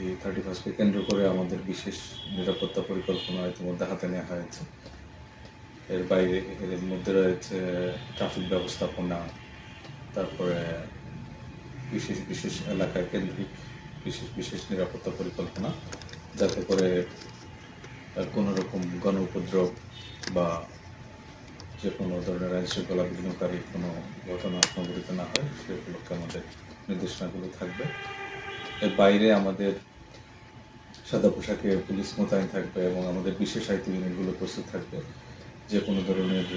এই থার্টি ফার্স্টকে কেন্দ্র করে আমাদের বিশেষ নিরাপত্তা পরিকল্পনা ইতিমধ্যে হাতে নেওয়া হয়েছে। এর বাইরে, এর মধ্যে রয়েছে ট্রাফিক ব্যবস্থাপনা, তারপরে বিশেষ বিশেষ এলাকা কেন্দ্রিক বিশেষ বিশেষ নিরাপত্তা পরিকল্পনা, যাতে করে কোনো রকম গণ উপদ্রব বা যে কোনো ধরনের আইন শৃঙ্খলা বিঘ্নকারী কোনো ঘটনা সংঘটিত না হয় সেগুলোকে আমাদের নির্দেশনাগুলো থাকবে। এর বাইরে আমাদের সাদা পোশাকে পুলিশ মোতায়েন থাকবে এবং আমাদের বিশেষ আইটি ইউনিটগুলো প্রস্তুত থাকবে। যে কোনো ধরনের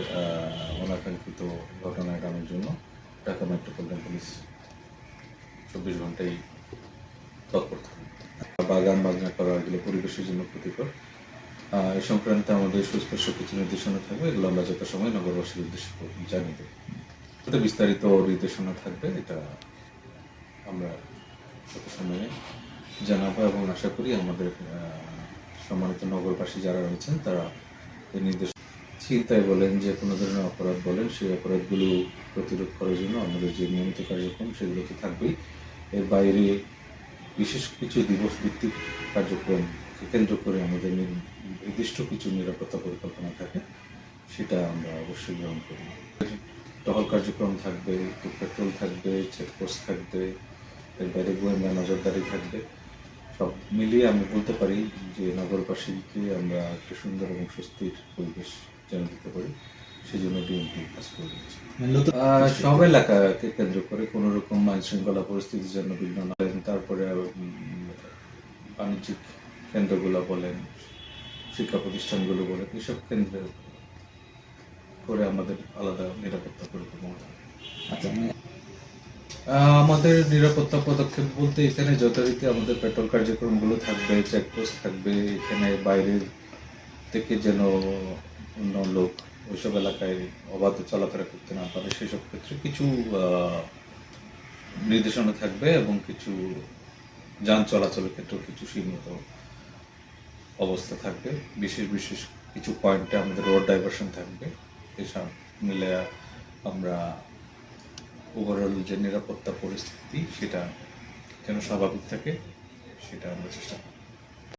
অনাকাঙ্ক্ষিত ঘটনা এড়ানোর জন্য ঢাকা মেট্রোপলিটন পুলিশ চব্বিশ ঘন্টাই তৎপর থাকবে। বাগান বাজনা করা এগুলো পরিবেশের জন্য ক্ষতিকর। এই সংক্রান্তে আমাদের সুস্পষ্ট কিছু নির্দেশনা থাকবে, এগুলো আমরা যথাসময় নগরবাসীর উদ্দেশ্যে জানিয়ে দেবো। বিস্তারিত নির্দেশনা থাকবে, এটা আমরা যথাসময়ে জানাব এবং আশা করি আমাদের সম্মানিত নগরবাসী যারা রয়েছেন, তারা এই নির্দেশ চিন্তায় বলেন যে কোনো ধরনের অপরাধ বলেন, সেই অপরাধগুলো প্রতিরোধ করার জন্য আমাদের যে নিয়মিত কার্যক্রম, সেগুলো তো থাকবেই। এর বাইরে বিশেষ কিছু দিবস ভিত্তিক কার্যক্রমকে কেন্দ্র করে আমাদের নির- নির্দিষ্ট কিছু নিরাপত্তা পরিকল্পনা থাকে, সেটা আমরা অবশ্যই গ্রহণ করি। টহল কার্যক্রম থাকবে পেট্রোল থাকবে, চেকপোস্ট থাকবে এর বাইরে গোয়েন্দা নজরদারি থাকবে সব মিলিয়ে আমি বলতে পারি যে নগরবাসীকে আমরা একটা সুন্দর এবং স্বস্তির পরিবেশ যেন দিতে পারি সেই জন্য বিএনপি কাজ করে যাচ্ছে সব এলাকাকে কেন্দ্র করে কোনো রকম আইন শৃঙ্খলা পরিস্থিতির জন্য বিঘ্ন না হয়। তারপরে বাণিজ্যিক কেন্দ্রগুলো বলেন শিক্ষা প্রতিষ্ঠানগুলো বলেন এসব কেন্দ্রে করে আমাদের আলাদা নিরাপত্তা পরিকল্পনা আচ্ছা মানে আমাদের নিরাপত্তা পদক্ষেপ বলতে এখানে যথারীতি আমাদের পেট্রোল কার্যক্রমগুলো থাকবে, চেকপোস্ট থাকবে, এখানে বাইরের থেকে যেন অন্য লোক ওইসব এলাকায় অবাধ চলাফেরা করতে না পারে, সেসব ক্ষেত্রে কিছু নির্দেশনা থাকবে এবং কিছু যান চলাচলের ক্ষেত্রেও কিছু সীমিত অবস্থা থাকবে। বিশেষ বিশেষ কিছু পয়েন্টে আমাদের রোড ডাইভারশন থাকবে। এসব মিলে আমরা ওভারঅল যে নিরাপত্তা পরিস্থিতি সেটা যেন স্বাভাবিক থাকে সেটা আমরা চেষ্টা করব।